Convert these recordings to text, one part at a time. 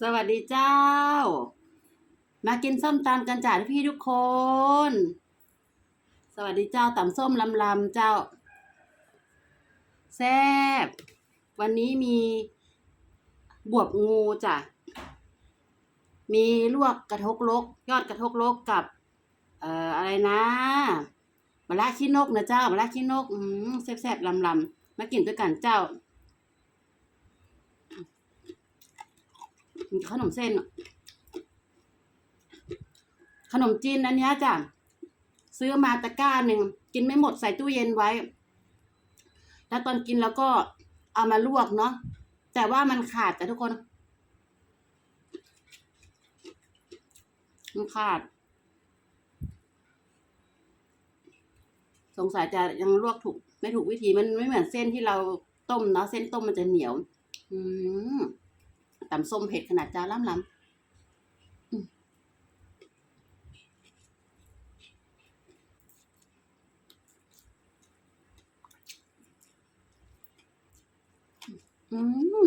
สวัสดีเจ้า มากินส้มตำกันจ้าพี่ทุกคน สวัสดีเจ้าตำส้มลำลำเจ้า แซ่บ วันนี้มีบวบงูจ้ะ มีลวกกระทกลก ยอดกระทกลกกับ เอ่ออะไรนะมะระขี้นกนะเจ้ามะระขี้นก อืมแซ่บๆลำลำมากินด้วยกันเจ้า ขนมเส้น ขนมจีนอันนี้จ้ะซื้อมาตะกร้าหนึ่งกินไม่หมดใส่ตู้เย็นไว้ แล้วตอนกินแล้วก็เอามาลวกเนาะแต่ว่ามันขาดจ้ะทุกคนมันขาด สงสัยจะยังลวกถูก ไม่ถูกวิธีมันไม่เหมือนเส้นที่เราต้มเนาะเส้นต้มมันจะเหนียว อืม ตำส้มเผ็ดขนาดจานล้ำล้ำอื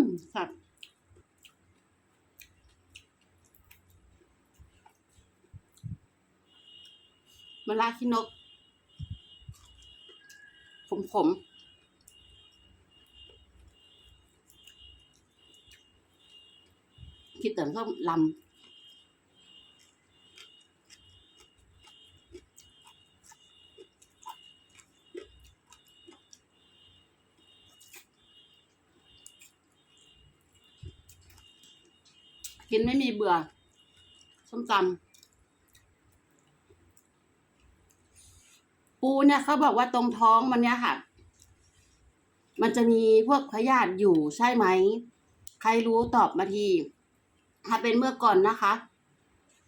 มสัตว์มะระขี้นกขมขมๆ คิดแต่ส้มลำกินไม่มีเบื่อ ส้มตำปูเนี่ยเขาบอกว่าตรงท้องมันเนี่ยค่ะ มันจะมีพวกพยาธิอยู่ใช่ไหม ใครรู้ตอบมาที ถ้าเป็นเมื่อก่อนนะคะ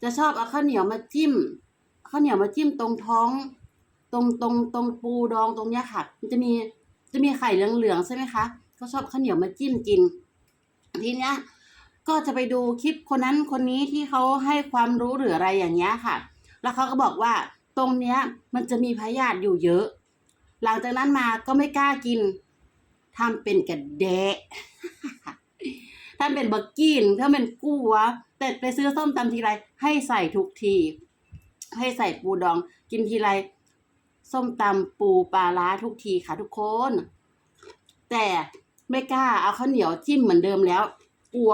จะชอบเอาข้าวเหนียวมาจิ้มข้าวเหนียวมาจิ้มตรงท้อง ตรงตรงตรงปูดองตรงเนี้ยค่ะ มันจะมีจะมีไข่เหลืองๆใช่ไหมคะก็ชอบข้าวเหนียวมาจิ้มกิน ทีเนี้ยก็จะไปดูคลิปคนนั้นคนนี้ที่เขาให้ความรู้หรืออะไรอย่างเงี้ยค่ะ แล้วเขาก็บอกว่าตรงเนี้ยมันจะมีพยาธิอยู่เยอะ หลังจากนั้นมาก็ไม่กล้ากินทำเป็นกระแดะ ถ้าเป็นบักกี้นถ้าเป็นกู้วะแต่ไปซื้อส้มตำทีไรให้ใส่ทุกที ให้ใส่ปูดอง กินทีไรส้มตำปูปลาร้าทุกทีค่ะทุกคน แต่ไม่กล้าเอาข้าวเหนียวจิ้มเหมือนเดิมแล้ว กลัว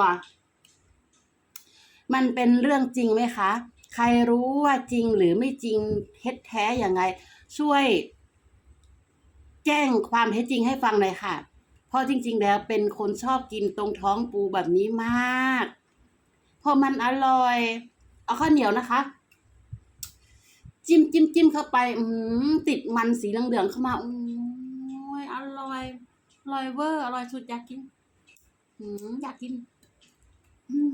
มันเป็นเรื่องจริงไหมคะ ใครรู้ว่าจริงหรือไม่จริงเท็จแท้อย่างไง ช่วย แจ้งความเท็จจริงให้ฟังหน่อยค่ะ ราะจริง ๆ แล้วเป็นคนชอบกินตรงท้องปูแบบนี้มากเพราะมันอร่อย เอาข้าวเหนียวนะคะ จิ้มจิ้มจิ้มเข้าไป อืมติดมันสีเหลืองๆเข้ามาโอ้ยอร่อยอร่อยเวอร์อร่อยสุดอยากกิน อืมอยากกิน อืม